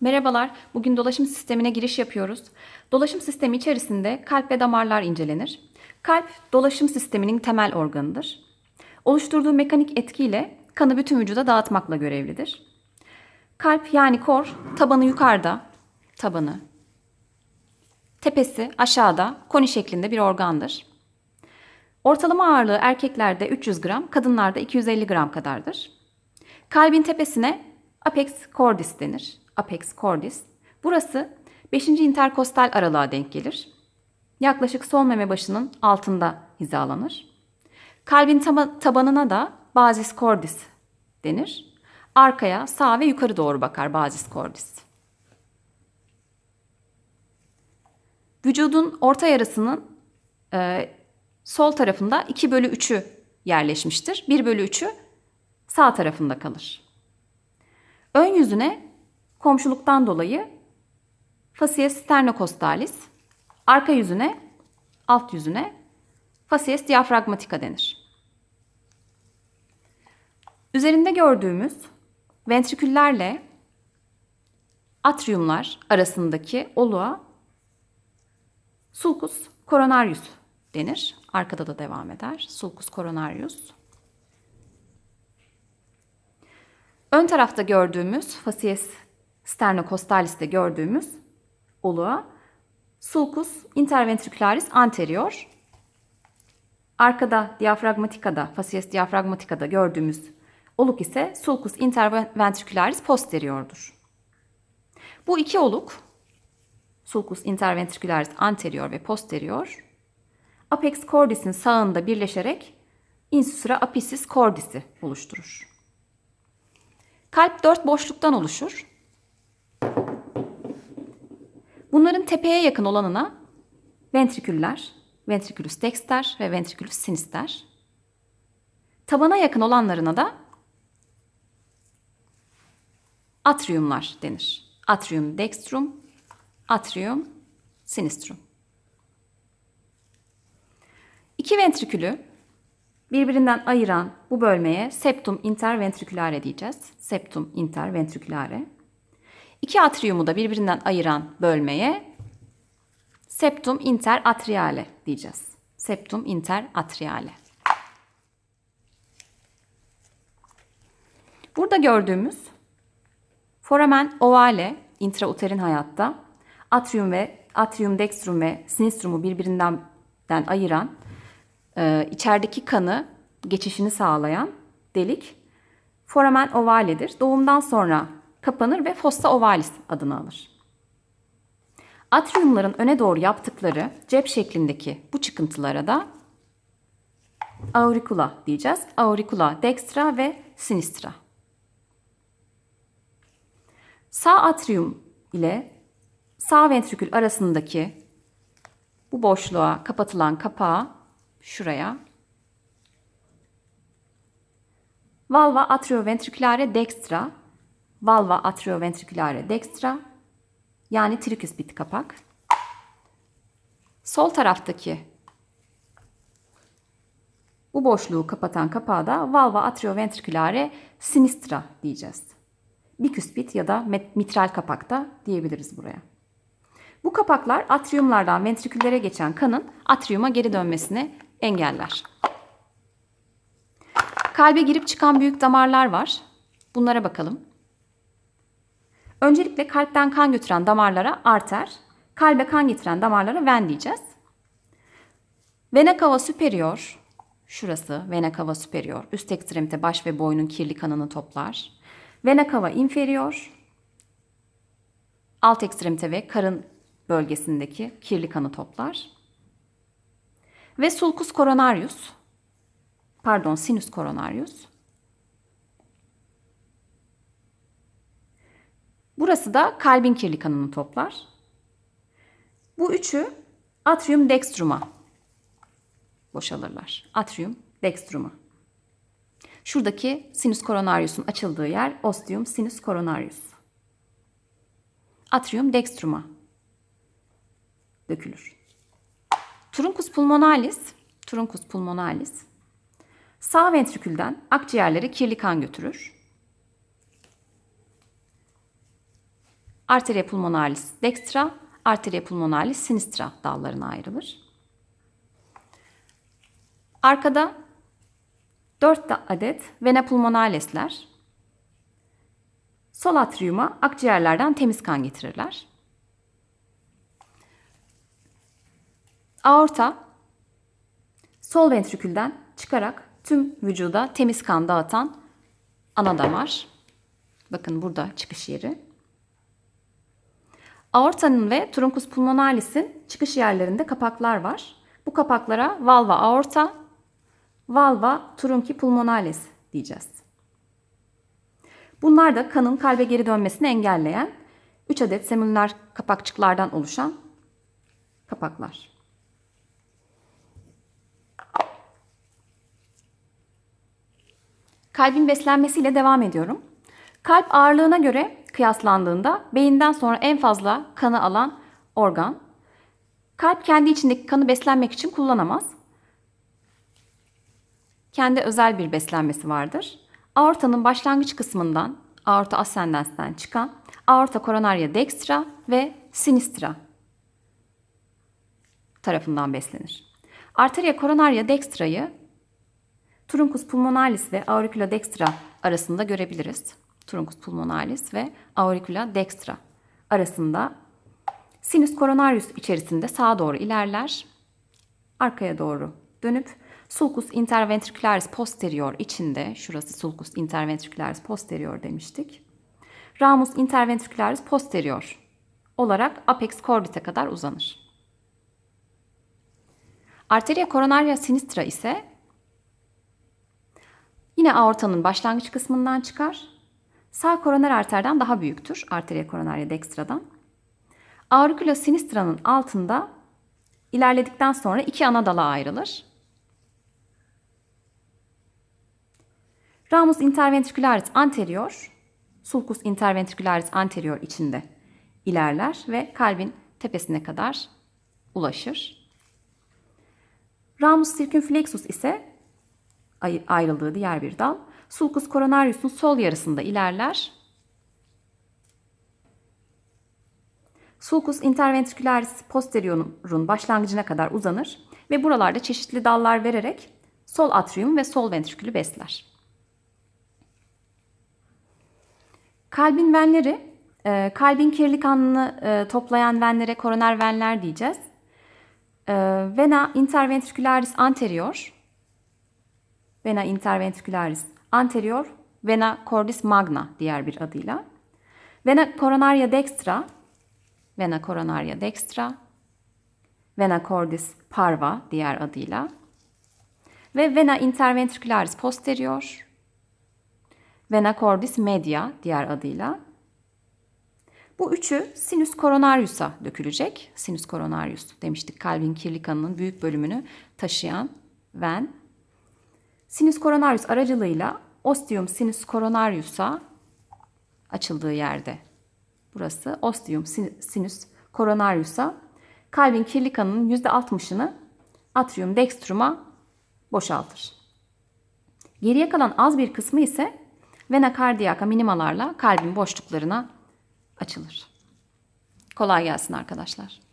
Merhabalar, bugün dolaşım sistemine giriş yapıyoruz. Dolaşım sistemi içerisinde kalp ve damarlar incelenir. Kalp, dolaşım sisteminin temel organıdır. Oluşturduğu mekanik etkiyle kanı bütün vücuda dağıtmakla görevlidir. Kalp yani kor, tabanı yukarıda, tabanı, tepesi aşağıda, koni şeklinde bir organdır. Ortalama ağırlığı erkeklerde 300 gram, kadınlarda 250 gram kadardır. Kalbin tepesine apex cordis denir. Apex cordis. Burası 5. interkostal aralığa denk gelir. Yaklaşık sol meme başının altında hizalanır. Kalbin taba- tabanına da bazis cordis denir. Arkaya, sağ ve yukarı doğru bakar bazis cordis. Vücudun orta yarısının e, sol tarafında 2 bölü 3'ü yerleşmiştir. 1 bölü 3'ü sağ tarafında kalır. Ön yüzüne komşuluktan dolayı facies sternocostalis, arka yüzüne, alt yüzüne facies diafragmatica denir. Üzerinde gördüğümüz ventriküllerle atriumlar arasındaki oluğa sulcus coronarius denir. Arkada da devam eder. Sulcus coronarius. Ön tarafta gördüğümüz facies sternocostalis'te gördüğümüz oluğa sulcus interventricularis anterior. Arkada diafragmatikada, facies diafragmatikada gördüğümüz oluk ise sulcus interventricularis posteriordur. Bu iki oluk sulcus interventricularis anterior ve posterior apex cordis'in sağında birleşerek insusura apicis cordis'i oluşturur. Kalp dört boşluktan oluşur. Bunların tepeye yakın olanına ventriküller, ventriculus dexter ve ventriculus sinister. Tabana yakın olanlarına da atriumlar denir. Atrium dextrum, atrium sinistrum. İki ventrikülü birbirinden ayıran bu bölmeye septum interventriculare diyeceğiz. Septum interventriculare. İki atriumu da birbirinden ayıran bölmeye septum interatriale diyeceğiz. Septum interatriale. Burada gördüğümüz foramen ovale intrauterin hayatta atrium ve atrium dextrum ve sinistrumu birbirinden ayıran e, içerideki kanı geçişini sağlayan delik foramen ovaledir. Doğumdan sonra kapanır ve fossa ovalis adını alır. Atriumların öne doğru yaptıkları cep şeklindeki bu çıkıntılara da auricula diyeceğiz. Auricula dextra ve sinistra. Sağ atrium ile sağ ventrikül arasındaki bu boşluğa kapatılan kapağı şuraya valva atrioventriculare dextra valva atrioventriculare dextra yani triküspit kapak. Sol taraftaki bu boşluğu kapatan kapağı da valva atrioventriculare sinistra diyeceğiz. Biküspit ya da mitral kapak da diyebiliriz buraya. Bu kapaklar atriumlardan ventriküllere geçen kanın atriuma geri dönmesini engeller. Kalbe girip çıkan büyük damarlar var. Bunlara bakalım. Öncelikle kalpten kan götüren damarlara arter, kalbe kan getiren damarlara ven diyeceğiz. Vena cava superior, şurası vena cava superior, üst ekstremite baş ve boynun kirli kanını toplar. Vena cava inferior, alt ekstremite ve karın bölgesindeki kirli kanı toplar. Ve sulcus coronarius, pardon sinus coronarius. Burası da kalbin kirli kanını toplar. Bu üçü atrium dextrum'a boşalırlar. Atrium dextrum'a. Şuradaki sinus coronarius'un açıldığı yer ostium sinus coronarius. Atrium dextrum'a dökülür. Truncus pulmonalis, truncus pulmonalis sağ ventrikülden akciğerlere kirli kan götürür. Arteria pulmonalis dextra, arteria pulmonalis sinistra dallarına ayrılır. Arkada 4 adet vena pulmonalesler sol atriuma akciğerlerden temiz kan getirirler. Aorta sol ventrikülden çıkarak tüm vücuda temiz kan dağıtan ana damar. Bakın burada çıkış yeri. Aortanın ve truncus pulmonalis'in çıkış yerlerinde kapaklar var. Bu kapaklara valva aorta, valva trunci pulmonalis diyeceğiz. Bunlar da kanın kalbe geri dönmesini engelleyen 3 adet seminer kapakçıklardan oluşan kapaklar. Kalbin beslenmesiyle devam ediyorum. Kalp ağırlığına göre kıyaslandığında beyinden sonra en fazla kanı alan organ. Kalp kendi içindeki kanı beslenmek için kullanamaz. Kendi özel bir beslenmesi vardır. Aortanın başlangıç kısmından, aorta ascendens'ten çıkan aorta koronaria dextra ve sinistra tarafından beslenir. Arteria koronaria dextra'yı Truncus pulmonalis ve auricula dextra arasında görebiliriz. Truncus pulmonalis ve auricula dextra arasında sinus coronarius içerisinde sağa doğru ilerler. Arkaya doğru dönüp sulcus interventricularis posterior içinde, şurası sulcus interventricularis posterior demiştik. Ramus interventricularis posterior olarak apex cordite kadar uzanır. Arteria coronaria sinistra ise Yine aortanın başlangıç kısmından çıkar. Sağ koroner arterden daha büyüktür. Arteria koronaria dextra'dan. Auricula sinistra'nın altında ilerledikten sonra iki ana dala ayrılır. Ramus interventricularis anterior, sulcus interventricularis anterior içinde ilerler ve kalbin tepesine kadar ulaşır. Ramus circumflexus ise ayrıldığı diğer bir dal. Sulcus coronarius'un sol yarısında ilerler. Sulcus interventricularis posterior'un başlangıcına kadar uzanır ve buralarda çeşitli dallar vererek sol atrium ve sol ventrikülü besler. Kalbin venleri, e, kalbin kirli kanını e, toplayan venlere koroner venler diyeceğiz. E, vena interventricularis anterior, vena interventricularis anterior, vena cordis magna diğer bir adıyla. Vena coronaria dextra, vena coronaria dextra, vena cordis parva diğer adıyla ve vena interventricularis posterior, vena cordis media diğer adıyla. Bu üçü sinus coronarius'a dökülecek. Sinus coronarius demiştik kalbin kirli kanının büyük bölümünü taşıyan ven Sinüs coronarius aracılığıyla ostium sinus coronarius'a açıldığı yerde. Burası ostium sinus coronarius'a kalbin kirli kanının %60'ını atrium dextrum'a boşaltır. Geriye kalan az bir kısmı ise vena cardiaca minimalarla kalbin boşluklarına açılır. Kolay gelsin arkadaşlar.